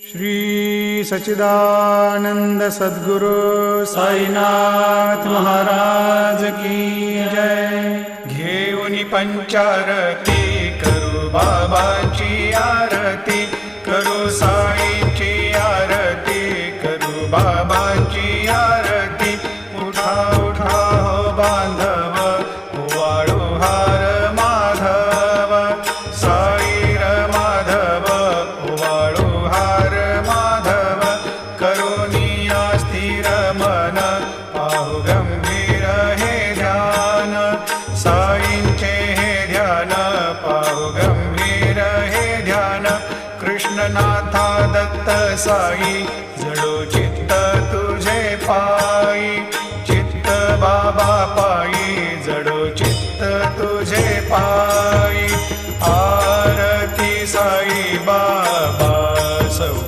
श्री सच्चिदानंद सद्गुरु साईनाथ महाराज की जय। घेऊन पंचारती करू बाबाची आरती करू साईची आरती करू बा मन पाहु गंभीर हे ध्यान. साईंचे हे ध्यान पाहु गंभीर हे ध्यान. कृष्णनाथा दत्त साई जडोचे